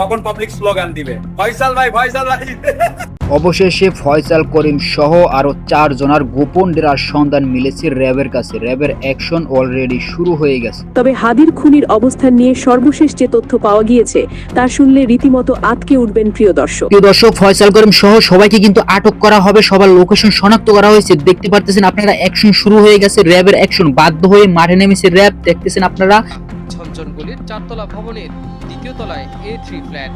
কখন public slogan দিবে? ফয়সাল ভাই ফয়সাল ভাই। অবশেষে ফয়সাল করিম সহ আরও চার জনার গোপন ডেরার সন্ধান মিলেছে র্যাবের কাছে। র্যাবের অ্যাকশন অলরেডি শুরু হয়ে গেছে। তবে হাদির খুনির অবস্থান নিয়ে সর্বশেষ যে তথ্য পাওয়া গিয়েছে তা শুনলে রীতিমতো আতকে উঠবেন প্রিয় দর্শক। প্রিয় দর্শক ফয়সাল করিম সহ সবাইকে কিন্তু আটক করা হবে। সবার লোকেশন শনাক্ত করা হয়েছে। দেখতে পারতেছেন আপনারা অ্যাকশন শুরু হয়ে গেছে। র্যাবের অ্যাকশন বাধ্য হয়ে মাঠে নেমেছে র্যাব। দেখতেছেন আপনারা ছঞ্চনগুলির চারতলা ভবনের দ্বিতীয় তলায় এ থ্রি ফ্ল্যাট।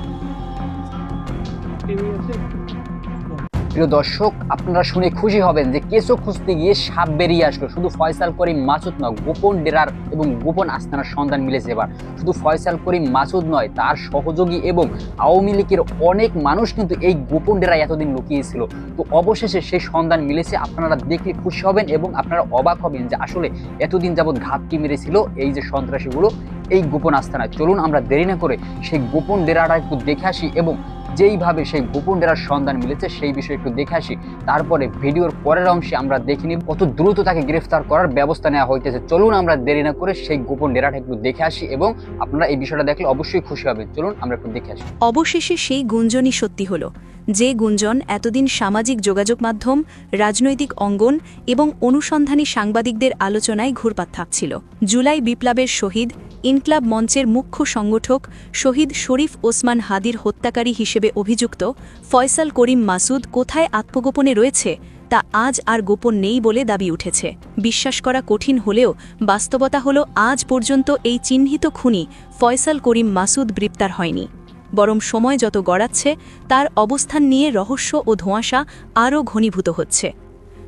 প্রিয় দর্শক, আপনারা শুনে খুশি হবেন যে কেঁচো খুঁজতে গিয়ে সাপ বেরিয়ে আসলো। শুধু ফয়সাল করিম মাসুদ নয়, গোপন ডেরার এবং গোপন আস্তানার সন্ধান মিলেছে এবার। শুধু ফয়সাল করিম মাসুদ নয়, তার সহযোগী এবং আওয়ামী লীগের অনেক মানুষ কিন্তু এই গোপন ডেরায় এতদিন লুকিয়েছিল। তো অবশেষে সেই সন্ধান মিলেছে, আপনারা দেখলে খুশি হবেন এবং আপনারা অবাক হবেন যে আসলে এতদিন যাবৎ ঘাপটি মেরেছিল এই যে সন্ত্রাসীগুলো এই গোপন আস্তানায় চলুন আমরা দেরি না করে সেই গোপন ডেরাটা একটু দেখে আসি এবং যেইভাবে সেই গোপন ডেরার সন্ধান মিলেছে সেই বিষয়ে একটু দেখে আসি। তারপরে ভিডিওর পরের অংশে আমরা দেখে নিব কত দ্রুত তাকে গ্রেফতার করার ব্যবস্থা নেওয়া হইতেছে। চলুন আমরা দেরি না করে সেই গোপন ডেরাটা একটু দেখে আসি এবং আপনারা এই বিষয়টা দেখলে অবশ্যই খুশি হবেন। চলুন আমরা একটু দেখে আসি। অবশেষে সেই গুঞ্জনই সত্যি হল। যে গুঞ্জন এতদিন সামাজিক যোগাযোগ মাধ্যম, রাজনৈতিক অঙ্গন এবং অনুসন্ধানী সাংবাদিকদের আলোচনায় ঘুরপাত থাকছিল জুলাই বিপ্লবের শহীদ, ইনক্লাব মঞ্চের মুখ্য সংগঠক শহীদ শরীফ ওসমান হাদির হত্যাকারী হিসেবে অভিযুক্ত ফয়সাল করিম মাসুদ কোথায় আত্মগোপনে রয়েছে তা আজ আর গোপন নেই বলে দাবি উঠেছে। বিশ্বাস করা কঠিন হলেও বাস্তবতা হল আজ পর্যন্ত এই চিহ্নিত খুনি ফয়সাল করিম মাসুদ গ্রেপ্তার হয়নি। বরং সময় যত গড়াচ্ছে, তার অবস্থান নিয়ে রহস্য ও ধোঁয়াশা আরও ঘনীভূত হচ্ছে।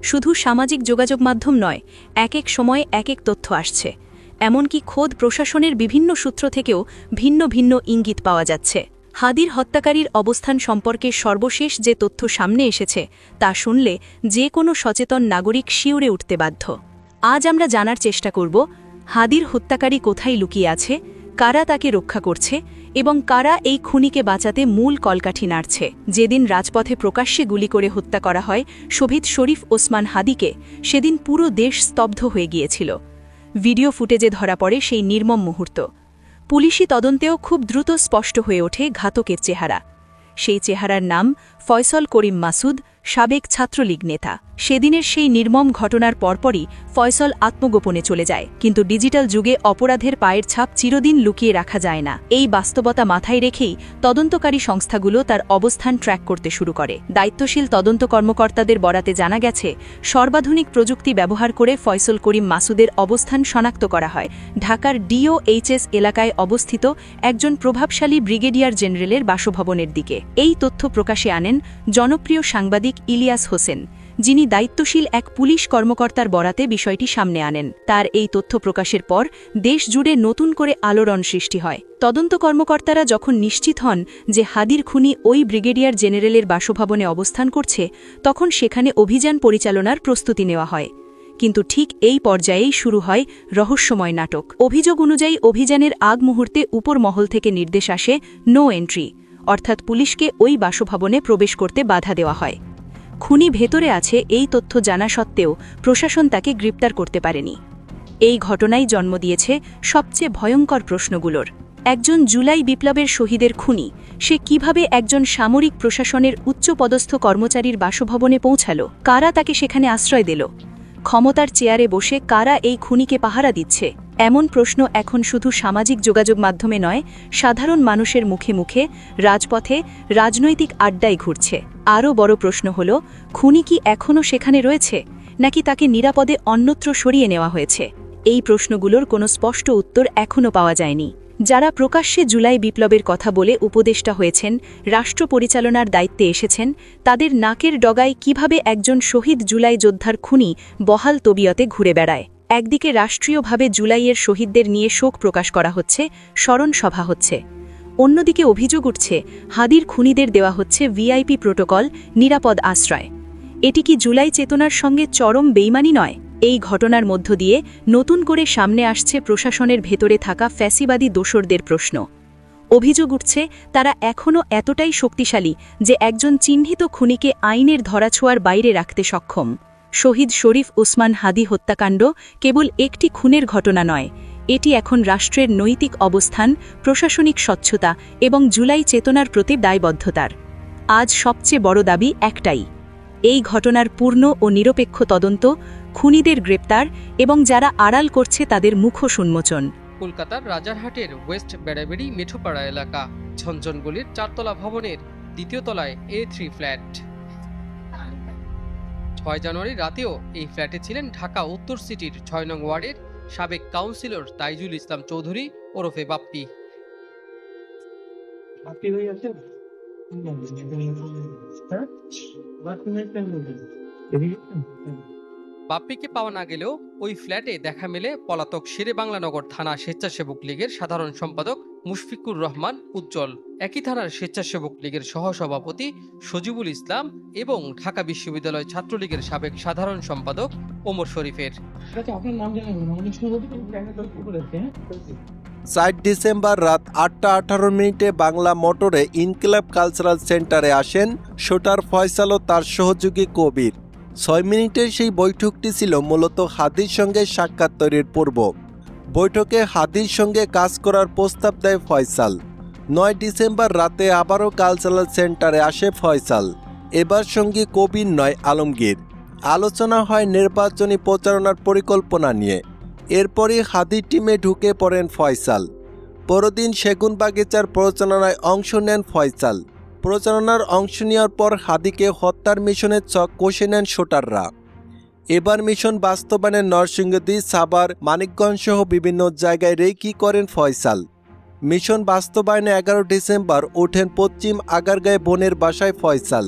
শুধু সামাজিক যোগাযোগ মাধ্যম নয়, এক এক সময়ে এক এক তথ্য আসছে। এমনকি খোদ প্রশাসনের বিভিন্ন সূত্র থেকেও ভিন্ন ভিন্ন ইঙ্গিত পাওয়া যাচ্ছে। হাদির হত্যাকারীর অবস্থান সম্পর্কে সর্বশেষ যে তথ্য সামনে এসেছে, তা শুনলে যে কোনো সচেতন নাগরিক শিউরে উঠতে বাধ্য। আজ আমরা জানার চেষ্টা করব, হাদির হত্যাকারী কোথায় লুকিয়ে আছে, কারা তাকে রক্ষা করছে এবং কারা এই খুনিকে বাঁচাতে মূল কলকাঠি নাড়ছে। যেদিন রাজপথে প্রকাশ্যে গুলি করে হত্যা করা হয়, শহীদ শরীফ ওসমান হাদিকে সেদিন পুরো দেশ স্তব্ধ হয়ে গিয়েছিল। ভিডিও ফুটেজে ধরা পড়ে সেই নির্মম মুহূর্ত। পুলিশি তদন্তেও খুব দ্রুত স্পষ্ট হয়ে ওঠে ঘাতকের চেহারা। সেই চেহারার নাম ফয়সল করিম মাসুদ, সাবেক ছাত্রলীগ নেতা। সেদিনের সেই নির্মম ঘটনার পরপরই ফয়সল আত্মগোপনে চলে যায়। কিন্তু ডিজিটাল যুগে অপরাধের পায়ের ছাপ চিরদিন লুকিয়ে রাখা যায় না। এই বাস্তবতা মাথায় রেখেই তদন্তকারী সংস্থাগুলো তার অবস্থান ট্র্যাক করতে শুরু করে। দায়িত্বশীল তদন্ত কর্মকর্তাদের বরাতে জানা গেছে, সর্বাধুনিক প্রযুক্তি ব্যবহার করে ফয়সল করিম মাসুদের অবস্থান শনাক্ত করা হয়। ঢাকার ডিওএইচএস এলাকায় অবস্থিত একজন প্রভাবশালী ব্রিগেডিয়ার জেনারেলের বাসভবনের দিকে। এই তথ্য প্রকাশে আনেন জনপ্রিয় সাংবাদিক ইলিয়াস হোসেন। যিনি দায়িত্বশীল এক পুলিশ কর্মকর্তার বরাতে বিষয়টি সামনে আনেন। তার এই তথ্য প্রকাশের পর দেশ জুড়ে নতুন করে আলোড়ন সৃষ্টি হয়। তদন্ত কর্মকর্তারা যখন নিশ্চিত হন যে হাদির খুনি ওই ব্রিগেডিয়ার জেনারেলের বাসভবনে অবস্থান করছে, তখন সেখানে অভিযান পরিচালনার প্রস্তুতি নেওয়া হয়। কিন্তু ঠিক এই পর্যায়েই শুরু হয় রহস্যময় নাটক। অভিযোগ অনুযায়ী অভিযানের আগ মুহূর্তে উপর মহল থেকে নির্দেশ আসে নো এন্ট্রি অর্থাৎ পুলিশকে ওই বাসভবনে প্রবেশ করতে বাধা দেওয়া হয়। খুনি ভেতরে আছে এই তথ্য জানা সত্ত্বেও প্রশাসন তাকে গ্রেপ্তার করতে পারেনি। এই ঘটনাই জন্ম দিয়েছে সবচেয়ে ভয়ঙ্কর প্রশ্নগুলোর। একজন জুলাই বিপ্লবের শহীদের খুনি, সে কীভাবে একজন সামরিক প্রশাসনের উচ্চপদস্থ কর্মচারীর বাসভবনে পৌঁছাল? কারা তাকে সেখানে আশ্রয় দিল? ক্ষমতার চেয়ারে বসে কারা এই খুনিকে পাহারা দিচ্ছে? এমন প্রশ্ন এখন শুধু সামাজিক যোগাযোগ মাধ্যমে নয়, সাধারণ মানুষের মুখে মুখে, রাজপথে রাজনৈতিক আড্ডায় ঘুরছে। আরও বড় প্রশ্ন হল, খুনি কি এখনও সেখানে রয়েছে, নাকি তাকে নিরাপদে অন্যত্র সরিয়ে নেওয়া হয়েছে? এই প্রশ্নগুলোর কোনো স্পষ্ট উত্তর এখনও পাওয়া যায়নি। যারা প্রকাশ্যে জুলাই বিপ্লবের কথা বলে উপদেষ্টা হয়েছেন, রাষ্ট্র পরিচালনার দায়িত্বে এসেছেন, তাদের নাকের ডগায় কীভাবে একজন শহীদ জুলাই যোদ্ধার খুনি বহাল তবিয়তে ঘুরে বেড়ায়? একদিকে রাষ্ট্রীয়ভাবে জুলাইয়ের শহীদদের নিয়ে শোক প্রকাশ করা হচ্ছে স্মরণ সভা হচ্ছে। অন্যদিকে অভিযোগ উঠছে, হাদির খুনিদের দেওয়া হচ্ছে ভিআইপি প্রোটোকল, নিরাপদ আশ্রয়। এটি কি জুলাই চেতনার সঙ্গে চরম বেইমানি নয়? এই ঘটনার মধ্য দিয়ে নতুন করে সামনে আসছে প্রশাসনের ভেতরে থাকা ফ্যাসিবাদী দোসরদের প্রশ্ন। অভিযোগ উঠছে, তারা এখনও এতটাই শক্তিশালী যে একজন চিহ্নিত খুনিকে আইনের ধরাছোঁয়ার বাইরে রাখতে সক্ষম। শহীদ শরীফ ওসমান হাদি হত্যাকাণ্ড কেবল একটি খুনের ঘটনা নয় এটি এখন রাষ্ট্রের নৈতিক অবস্থান, প্রশাসনিক স্বচ্ছতা এবং জুলাই চেতনার প্রতি দায়বদ্ধতার। আজ সবচেয়ে বড় দাবি একটাই। এই ঘটনার পূর্ণ ও নিরপেক্ষ তদন্ত, খুনিদের গ্রেপ্তার এবং যারা আড়াল করছে তাদের মুখ উন্মোচন। কলকাতার রাজারহাটের ওয়েস্ট বেড়াবেড়ি মেঠোপাড়া এলাকা ঝঞ্ঝনগলির চারতলা ভবনের দ্বিতীয় তলায় এ থ্রি ফ্ল্যাট। ছয় জানুয়ারি রাতেও এই ফ্ল্যাটে ছিলেন ঢাকা উত্তর সিটির ছয় নং ওয়ার্ডের সাবেক কাউন্সিলর তাইজুল ইসলাম চৌধুরী ওরফে বাপ্পি। বাপ্পিকে পাওয়া না গেলেও ওই ফ্ল্যাটে দেখা মেলে পলাতক শেরে বাংলানগর থানা স্বেচ্ছাসেবক লীগের সাধারণ সম্পাদক মুশফিকুর রহমান উজ্জ্বল। একই থানার স্বেচ্ছাসেবক লীগের সহসভাপতি সজিবুল ইসলাম এবং ঢাকা বিশ্ববিদ্যালয় ছাত্রলীগের সাবেক সাধারণ সম্পাদক ওমর শরীফের। আচ্ছা আপনার নাম জানেন আমাদের শুরু করেছে হ্যাঁ? চার ডিসেম্বর রাত আটটা আঠারো মিনিটে বাংলা মোটরে ইনকিলাব কালচারাল সেন্টারে আসেন শোটার ফয়সাল ও তার সহযোগী কবির। ছয় মিনিটের সেই বৈঠকটি ছিল মূলত হাদির সঙ্গে সাক্ষাৎ তৈরির পূর্ব। বৈঠকে হাদির সঙ্গে কাজ করার প্রস্তাব দেয় ফয়সাল। নয় ডিসেম্বর রাতে আবারও কালচারাল সেন্টারে আসে ফয়সাল। এবার সঙ্গে কবির নয় আলমগীর। আলোচনা হয় নির্বাচনী প্রচারণার পরিকল্পনা নিয়ে। এরপরই হাদি টিমে ঢুকে পড়েন ফয়সাল। পরদিন সেগুন বাগিচার প্রচারণায় অংশ নেন ফয়সাল। প্রচারণার অংশ নেওয়ার পর হাদিকে হত্যার মিশনের চক কষে নেন শোটাররা। এবার মিশন বাস্তবায়নে নরসিংদী সাবার মানিকগঞ্জ সহ বিভিন্ন জায়গায় রেকি করেন ফয়সাল। মিশন বাস্তবায়নে এগারো ডিসেম্বর ওঠেন পশ্চিম আগারগাঁয়ে বোনের বাসায় ফয়সাল।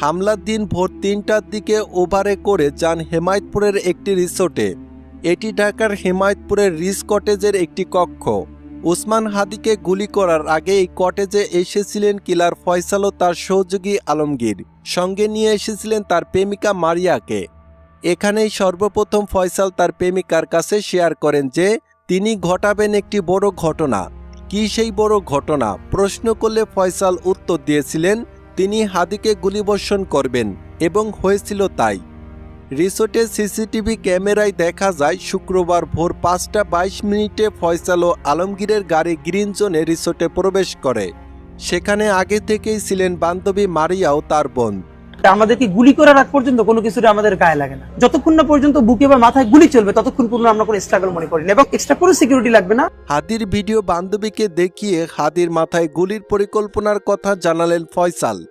হামলার দিন ভোর তিনটার দিকে ওভারে করে যান হেমায়তপুরের একটি রিসোর্টে। এটি ঢাকার হেমায়তপুরের রিস কটেজের একটি কক্ষ। উসমান হাদিকে গুলি করার আগে এই কটেজে এসেছিলেন কিলার ফয়সাল ও তার সহযোগী আলমগীর। সঙ্গে নিয়ে এসেছিলেন তার প্রেমিকা মারিয়াকে। এখানেই সর্বপ্রথম ফয়সাল তার প্রেমিকার কাছে শেয়ার করেন যে, তিনি ঘটাবেন একটি বড় ঘটনা। কি সেই বড় ঘটনা? প্রশ্ন করলে ফয়সাল উত্তর দিয়েছিলেন তিনি হাদিকে গুলিবর্ষণ করবেন এবং হয়েছিল তাই। রিসোর্টের সিসিটিভি ক্যামেরায় দেখা যায়, শুক্রবার ভোর পাঁচটা বাইশ মিনিটে ফয়সাল ও আলমগীরের গাড়ি গ্রিন জোনে রিসোর্টে প্রবেশ করে। সেখানে আগে থেকেই ছিলেন বান্ধবী মারিয়াও তার বোন। আমাদেরকে গুলি করার আগ পর্যন্ত কোনো কিছুতে আমাদের গায়ে লাগে না। যতক্ষণ না পর্যন্ত বুকে বা মাথায় গুলি চলবে, ততক্ষণ পর্যন্ত আমরা কোনো স্ট্রাগল মনে করি না এবং এক্সট্রা কোনো সিকিউরিটি লাগবে না। হাদির ভিডিও বান্ধবীকে দেখিয়ে হাদির মাথায় গুলির পরিকল্পনার কথা জানালেন ফয়সাল।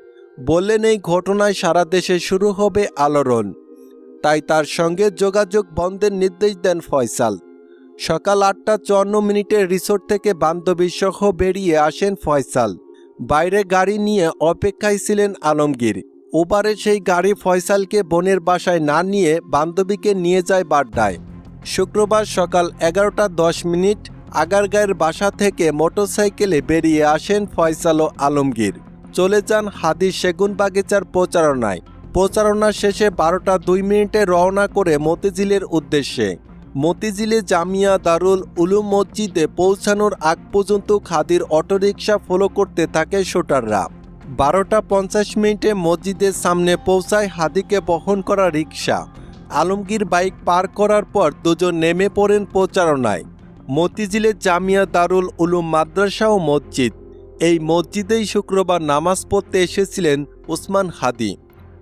বললেন, এই ঘটনায় সারা দেশে শুরু হবে আলোড়ন। তাই তার সঙ্গে যোগাযোগ বন্ধের নির্দেশ দেন ফয়সাল। সকাল আটটা চুয়ান্ন মিনিটে রিসোর্ট থেকে বান্ধবী সহ বেরিয়ে আসেন ফয়সাল। বাইরে গাড়ি নিয়ে অপেক্ষায় ছিলেন আলমগীর। ওবারে সেই গাড়ি ফয়সালকে বোনের বাসায় না নিয়ে বান্ধবীকে নিয়ে যায় বাড্ডায়। শুক্রবার সকাল এগারোটা দশ মিনিট আগারগাঁয়ের বাসা থেকে মোটরসাইকেলে বেরিয়ে আসেন ফয়সাল ও আলমগীর। চলে যান হাদি সেগুন বাগিচার প্রচারণায়। প্রচারণা শেষে বারোটা দুই মিনিটে রওনা করে মতিঝিলের উদ্দেশ্যে। মতিঝিলে জামিয়া দারুল উলুম মসজিদে পৌঁছানোর আগ পর্যন্ত খাদির অটোরিকশা ফলো করতে থাকে শোটাররা। বারোটা পঞ্চাশ মিনিটে মসজিদের সামনে পৌঁছায় হাদিকে বহন করা রিক্সা আলমগীর বাইক পার করার পর দুজন নেমে পড়েন প্রচারণায়। মতিঝিলের জামিয়া দারুল উলুম মাদ্রাসা ও মসজিদ। এই মসজিদেই শুক্রবার নামাজ পড়তে এসেছিলেন উসমান হাদি।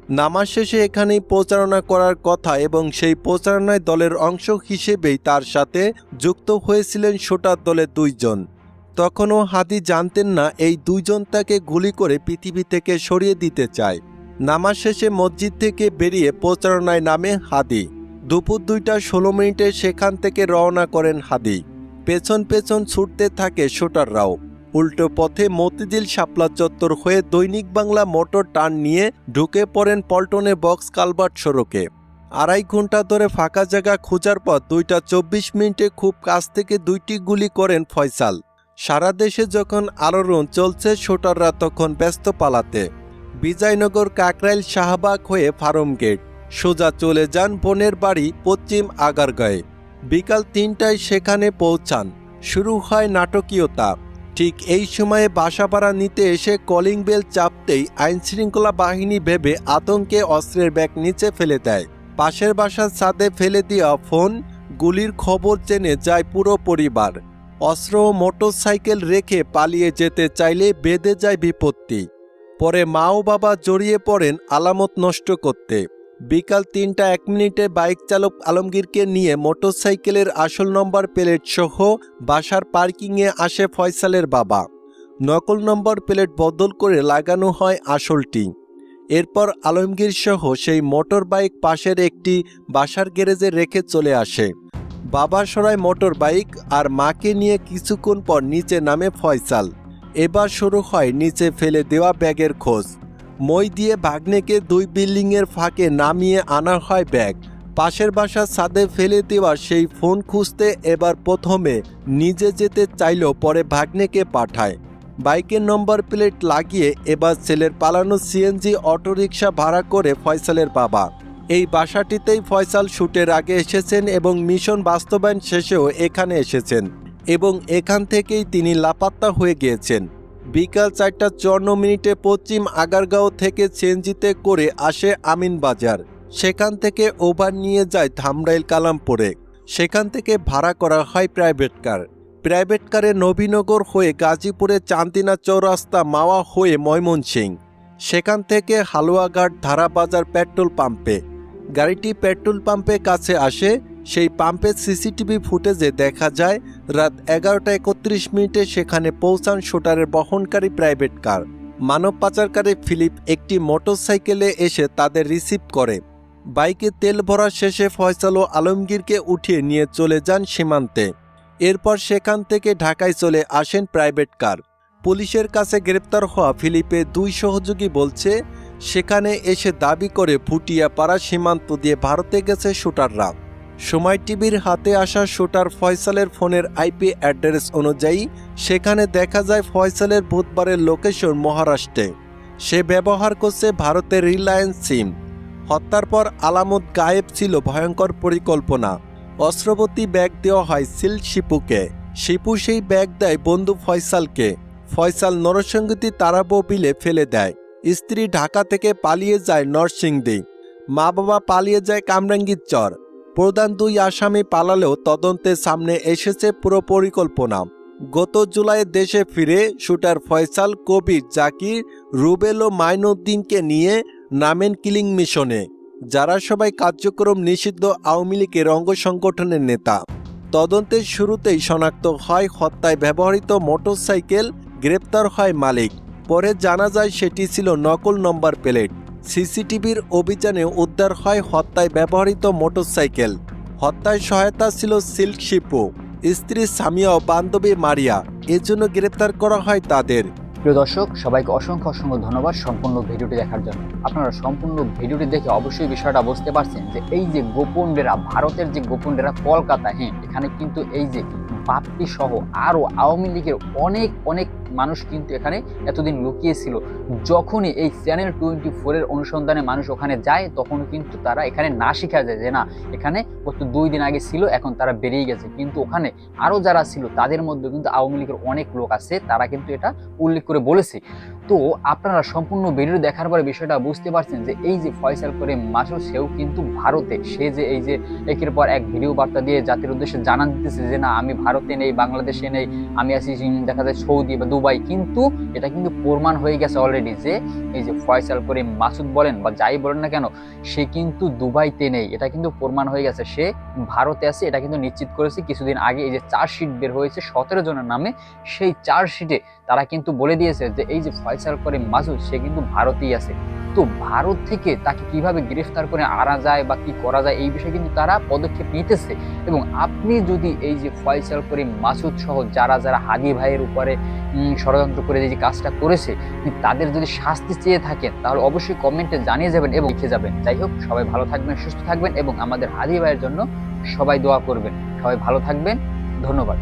নামাজ শেষে এখানেই প্রচারণা করার কথা এবং সেই প্রচারণায় দলের অংশ হিসেবেই তার সাথে যুক্ত হয়েছিলেন শোটার দলের দুইজন। তখনও হাদি জানতেন না এই দুইজন তাকে গুলি করে পৃথিবী থেকে সরিয়ে দিতে চায়। নামাজ শেষে মসজিদ থেকে বেরিয়ে প্রচারণায় নামে হাদি। দুপুর দুইটা ষোলো মিনিটে সেখান থেকে রওনা করেন হাদি। পেছন পেছন ছুটতে থাকে শোটাররাও। উল্টো পথে মতিঝিল শাপলা চত্বর হয়ে দৈনিক বাংলা মোটর টার্ন নিয়ে ঢুকে পড়েন পল্টনে বক্স কালভার্ট সড়কে। আড়াই ঘণ্টা ধরে ফাঁকা জায়গা খোঁজার পর দুইটা চব্বিশ মিনিটে খুব কাছ থেকে দুইটি গুলি করেন ফয়সাল। সারা দেশে যখন আলোড়ন চলছে, শোটাররা তখন ব্যস্ত পালাতে। বিজয়নগর কাকরাইল শাহবাগ হয়ে ফার্ম গেট। সোজা চলে যান বোনের বাড়ি পশ্চিম আগারগাঁয়ে। বিকাল তিনটায় সেখানে পৌঁছান। শুরু হয় নাটকীয়তা। ঠিক এই সময়ে বাসাপাড়া নিতে এসে কলিং বেল চাপতেই আইনশৃঙ্খলা বাহিনী ভেবে আতঙ্কে অস্ত্রের ব্যাগ নিচে ফেলে দেয়। পাশের বাসার ছাদে ফেলে দেওয়া ফোন, গুলির খবর জেনে যায় পুরো পরিবার। অস্ত্র মোটরসাইকেল রেখে পালিয়ে যেতে চাইলে বেঁধে যায় বিপত্তি। পরে মা ও বাবা জড়িয়ে পড়েন আলামত নষ্ট করতে। বিকাল তিনটা এক মিনিটে বাইক চালক আলমগীরকে নিয়ে মোটরসাইকেলের আসল নম্বর প্লেট সহ বাসার পার্কিংয়ে আসে ফয়সালের বাবা। নকল নম্বর প্লেট বদল করে লাগানো হয় আসলটি। এরপর আলমগীর সহ সেই মোটর বাইক পাশের একটি বাসার গ্যারেজে রেখে চলে আসে। বাবা সরায় মোটর বাইক আর মাকে নিয়ে কিছুক্ষণ পর নিচে নামে ফয়সাল। এবার শুরু হয় নিচে ফেলে দেওয়া ব্যাগের খোঁজ। মই দিয়ে ভাগ্নেকে দুই বিল্ডিংয়ের ফাঁকে নামিয়ে আনা হয় ব্যাগ। পাশের বাসার ছাদে ফেলে দেওয়া সেই ফোন খুঁজতে এবার প্রথমে নিজে যেতে চাইলেও পরে ভাগ্নেকে পাঠায়। বাইকের নম্বর প্লেট লাগিয়ে এবার ছেলের পালানো সিএনজি, অটোরিকশা ভাড়া করে ফয়সালের বাবা। এই বাসাটিতেই ফয়সাল শুটের আগে এসেছেন এবং মিশন বাস্তবায়ন শেষেও এখানে এসেছেন এবং এখান থেকেই তিনি লাপাত্তা হয়ে গিয়েছেন। বিকাল চারটা চুয়ান্ন মিনিটে পশ্চিম আগারগাঁও থেকে চেঞ্জিতে করে আসে আমিন বাজার। সেখান থেকে ওভার নিয়ে যায় ধামরাইল কালামপুরে। সেখান থেকে ভাড়া করা হয় প্রাইভেট কার। প্রাইভেট কারে নবীনগর হয়ে গাজীপুরে চান্দিনা চৌরাস্তা মাওয়া হয়ে ময়মনসিং সেখান থেকে হালুয়াঘাট ধারাবাজার পেট্রোল পাম্পে। গাড়িটি পেট্রোল পাম্পে কাছে আসে। সেই পাম্পের সিসিটিভি ফুটেজে দেখা যায়, রাত এগারোটা একত্রিশ মিনিটে সেখানে পৌঁছান শুটারের বহনকারী প্রাইভেট কার। মানব পাচারকারী ফিলিপ একটি মোটরসাইকেলে এসে তাদের রিসিভ করে। বাইকে তেল ভরা শেষে ফয়সাল ও আলমগীরকে উঠিয়ে নিয়ে চলে যান সীমান্তে। এরপর সেখান থেকে ঢাকায় চলে আসেন প্রাইভেট কার। পুলিশের কাছে গ্রেপ্তার হওয়া ফিলিপের দুই সহযোগী বলছে সেখানে এসে দাবি করে ফুটিয়াপাড়া সীমান্ত দিয়ে ভারতে গেছে শুটাররা। সময় টিভির হাতে আসা শুটার ফয়সালের ফোনের আইপি অ্যাড্রেস অনুযায়ী সেখানে দেখা যায় ফয়সালের বুধবারের লোকেশন মহারাষ্ট্রে। সে ব্যবহার করছে ভারতের রিলায়েন্স সিম। হত্যার পর আলামত গায়েব ছিল ভয়ঙ্কর পরিকল্পনা। অস্ত্রবতী ব্যাগ দেওয়া হয় সিল শিপুকে। শিপু সেই ব্যাগ দেয় বন্ধু ফয়সালকে। ফয়সাল নরসঙ্গীতি তারাবো বিলে ফেলে দেয়। স্ত্রী ঢাকা থেকে পালিয়ে যায় নরসিংদী। মা বাবা পালিয়ে যায় কামরাঙ্গীর চর প্রধান দুই আসামি পালালেও তদন্তের সামনে এসেছে পুরো পরিকল্পনা। গত জুলাই দেশে ফিরে শুটার ফয়সাল, কবির, জাকির, রুবেল ও মাইনুদ্দিনকে নিয়ে নামেন কিলিং মিশনে, যারা সবাই কার্যক্রম নিষিদ্ধ আওয়ামী লীগের অঙ্গ সংগঠনের নেতা। তদন্তের শুরুতেই শনাক্ত হয় হত্যায় ব্যবহৃত মোটরসাইকেল, গ্রেপ্তার হয় মালিক। পরে জানা যায় সেটি ছিল নকল নম্বর প্লেট। সিসিটিভির অভিযানে উদ্ধার হয় হত্যায় ব্যবহৃত মোটরসাইকেল। হত্যায় সহায়তা ছিল সিল্ক শিপু, স্ত্রী সামিয়া ও বান্ধবী মারিয়া। এজন্য গ্রেপ্তার করা হয় তাদের। প্রিয় দর্শক, সবাইকে অসংখ্য অসংখ্য ধন্যবাদ সম্পূর্ণ ভিডিওটি দেখার জন্য। আপনারা সম্পূর্ণ ভিডিওটি দেখে অবশ্যই বিষয়টা বুঝতে পারছেন যে এই যে গোপন ডেরা ভারতের যে গোপন ডেরা কলকাতা হ্যাঁ এখানে কিন্তু এই যে বাপ্পি সহ আরও আওয়ামী লীগের অনেক অনেক মানুষ কিন্তু এখানে এতদিন লুকিয়েছিল। যখনই এই চ্যানেল টোয়েন্টি ফোরের অনুসন্ধানে মানুষ ওখানে যায়, তখন কিন্তু তারা এখানে না শিখা যায় যে না, এখানে গত দুই দিন আগে ছিল, এখন তারা বেরিয়ে গেছে। কিন্তু ওখানে আরও যারা ছিল, তাদের মধ্যে কিন্তু আওয়ামী লীগের অনেক লোক আছে, তারা কিন্তু এটা উল্লেখ করে বলেছে। তো আপনারা সম্পূর্ণ ভিডিও দেখার পরে বিষয়টা বুঝতে পারছেন যে এই যে ফয়সাল করে মাসুদ সেও কিন্তু ভারতে। সে যে এই যে একের পর এক ভিডিও বার্তা দিয়ে জাতির উদ্দেশ্যে জানান দিতেছে যে না, আমি ভারতে নেই, বাংলাদেশে নেই, আমি আছি, দেখা যায় সৌদি বা দুবাই। কিন্তু এটা কিন্তু প্রমাণ হয়ে গেছে অলরেডি যে এই যে ফয়সাল করে মাসুদ বলেন বা যাই বলেন না কেন, সে কিন্তু দুবাইতে নেই। এটা কিন্তু প্রমাণ হয়ে গেছে। সে ভারতে আছে, এটা কিন্তু নিশ্চিত করেছে। কিছুদিন আগে এই যে চার্জশিট বের হয়েছে সতেরো জনের নামে, সেই চার্জশিটে তারা কিন্তু বলে দিয়েছে যে এই যে ফয়সাল করে মাসুদ, সে কিন্তু ভারতেই আছে। তো ভারত থেকে তাকে কীভাবে গ্রেফতার করে আনা যায় বা কি করা যায় এই বিষয়ে কিন্তু তারা পদক্ষেপ নিতেছে। এবং আপনি যদি এই যে ফয়সাল করে মাসুদ সহ যারা যারা হাদি ভাইয়ের উপরে ষড়যন্ত্র করে যে কাজটা করেছে তাদের যদি শাস্তি চেয়ে থাকেন, তাহলে অবশ্যই কমেন্টে জানিয়ে যাবেন এবং লিখে যাবেন। যাই হোক, সবাই ভালো থাকবেন, সুস্থ থাকবেন এবং আমাদের হাদি ভাইয়ের জন্য সবাই দোয়া করবেন। সবাই ভালো থাকবেন, ধন্যবাদ।